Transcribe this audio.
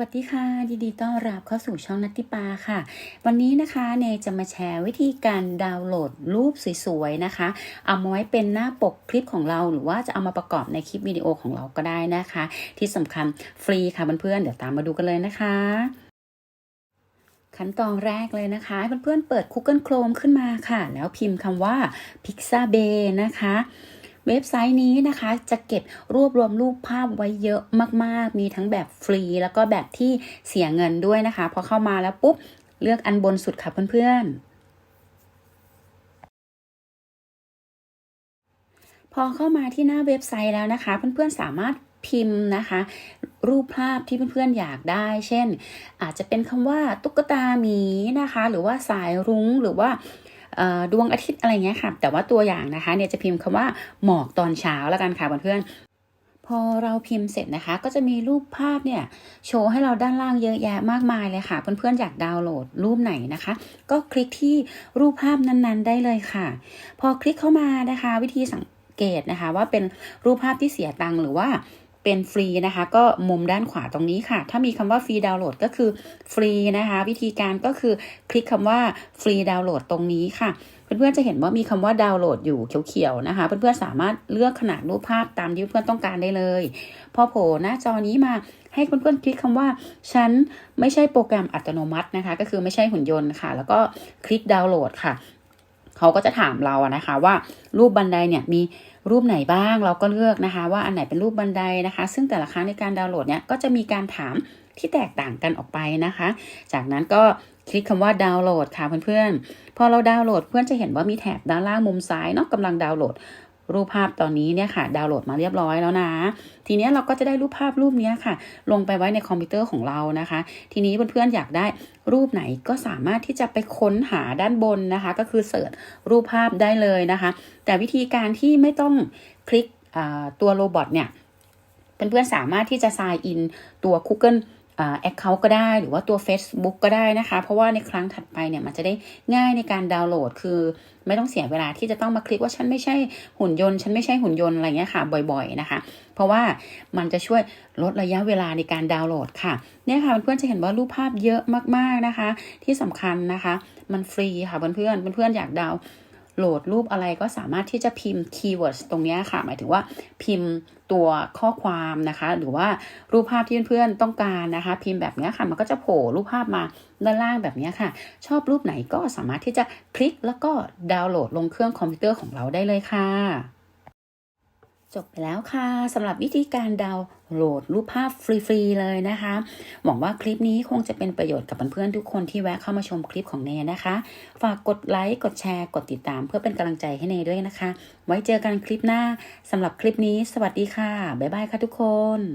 วัสดีค่ะยินดีต้อนรับเข้าสู่ช่องนัตติปาค่ะ วันนี้นะคะเนยจะมาแชร์วิธีการดาวน์โหลดรูปสวยๆนะคะ เอามาไว้เป็นหน้าปกคลิปของเราหรือว่าจะเอามาประกอบในคลิปวิดีโอของเราก็ได้นะคะ ที่สำคัญฟรีค่ะเพื่อนๆเดี๋ยวตามมาดูกันเลยนะคะขั้นตอนแรกเลยนะคะเพื่อนๆเปิด Google Chrome ขึ้นมาค่ะ แล้วพิมพ์คำว่า Pixabay นะคะ เว็บไซต์นี้นะคะจะเก็บรวบรวมรูปภาพไว้เยอะมากๆ มีทั้งแบบฟรี แล้วก็แบบที่เสียเงินด้วยนะคะ พอเข้ามาแล้วปุ๊บ เลือกอันบนสุดค่ะเพื่อนๆพอเข้ามาที่หน้าเว็บไซต์แล้วนะคะ เพื่อนๆสามารถพิมพ์นะคะ รูปภาพที่เพื่อนๆอยากได้ เช่น อาจจะเป็นคำว่าตุ๊กตาหมีนะคะ หรือว่าสายรุ้งหรือว่า ดวงอาทิตย์อะไรเงี้ยค่ะ แต่ว่าตัวอย่างนะคะเนี่ยจะพิมพ์คำว่าหมอกตอนเช้าแล้วกันค่ะเพื่อนพอเราพิมพ์เสร็จนะคะ ก็จะมีรูปภาพเนี่ยโชว์ให้เราด้านล่างเยอะแยะมากมายเลยค่ะ เพื่อนๆอยากดาวน์โหลดรูปไหนนะคะ ก็คลิกที่รูปภาพนั้นๆ ได้เลยค่ะ พอคลิกเข้ามานะคะ วิธีสังเกตนะคะ ว่าเป็นรูปภาพที่เสียตังค์หรือว่า เป็นฟรีนะคะ ก็มุมด้านขวาตรงนี้ค่ะ ถ้ามีคำว่าฟรีดาวน์โหลดก็คือฟรีนะคะ วิธีการก็คือคลิกคำว่าฟรีดาวน์โหลดตรงนี้ค่ะเพื่อนๆจะเห็นว่ามีคำว่าดาวน์โหลดอยู่เขียวๆนะคะ เพื่อนๆสามารถเลือกขนาดรูปภาพตามที่เพื่อนๆต้องการได้เลย พอโผล่หน้าจอนี้มาให้เพื่อนๆคลิกคำว่าฉันไม่ใช่โปรแกรมอัตโนมัตินะคะ ก็คือไม่ใช่หุ่นยนต์ค่ะ แล้วก็คลิกดาวน์โหลดค่ะ เขาก็จะถามเราอะนะคะว่ารูปบันไดเนี่ยมีรูปไหนบ้างเราก็เลือกนะคะ ว่าอันไหนเป็นรูปบันไดนะคะ ซึ่งแต่ละครั้งในการดาวน์โหลดเนี่ยก็จะมีการถามที่แตกต่างกันออกไปนะคะ จากนั้นก็คลิกคำว่าดาวน์โหลดค่ะเพื่อนๆ พอเราดาวน์โหลดเพื่อนจะเห็นว่ามีแถบด้านล่างมุมซ้ายเนาะกำลังดาวน์โหลด รูปภาพตอนนี้เนี่ยค่ะ ดาวน์โหลดมาเรียบร้อยแล้วนะ ทีนี้เราก็จะได้รูปภาพรูปนี้ค่ะ ลงไปไว้ในคอมพิวเตอร์ของเรานะคะ ทีนี้เพื่อนๆอยากได้รูปไหนก็สามารถที่จะไปค้นหาด้านบนนะคะ ก็คือเสิร์ชรูปภาพได้เลยนะคะ แต่วิธีการที่ไม่ต้องคลิกตัวโรบอทเนี่ยเพื่อนๆสามารถที่จะ sign in ตัว Google แอคเคาท์ก็ได้หรือว่าตัว Facebook ก็ได้นะคะ เพราะว่าในครั้งถัดไปเนี่ยมันจะได้ง่ายในการดาวน์โหลด คือไม่ต้องเสียเวลาที่จะต้องมาคลิกว่าฉันไม่ใช่หุ่นยนต์ ฉันไม่ใช่หุ่นยนต์อะไรเงี้ยค่ะบ่อยๆนะคะ เพราะว่ามันจะช่วยลดระยะเวลาในการดาวน์โหลดค่ะเนี่ยค่ะเพื่อนๆจะเห็นว่ารูปภาพเยอะมากๆนะคะ ที่สำคัญนะคะ มันฟรีค่ะเพื่อนๆเพื่อนๆอยากดาว โหลดรูปอะไรก็สามารถที่จะพิมพ์คีย์เวิร์ดตรงนี้ค่ะ หมายถึงว่าพิมพ์ตัวข้อความนะคะ หรือว่ารูปภาพที่เพื่อนๆต้องการนะคะ พิมพ์แบบนี้ค่ะ มันก็จะโผล่รูปภาพมาด้านล่างแบบนี้ค่ะ ชอบรูปไหนก็สามารถที่จะคลิกแล้วก็ดาวน์โหลดลงเครื่องคอมพิวเตอร์ของเราได้เลยค่ะ จบไปแล้วค่ะสำหรับวิธีการดาวน์โหลดรูปภาพฟรีๆเลยนะคะ หวังว่าคลิปนี้คงจะเป็นประโยชน์กับเพื่อนๆทุกคนที่แวะเข้ามาชมคลิปของเนนะคะ ฝากกดไลค์กดแชร์กดติดตามเพื่อเป็นกำลังใจให้เนด้วยนะคะ ไว้เจอกันคลิปหน้าสำหรับคลิปนี้ สวัสดีค่ะ บ๊ายบายค่ะทุกคน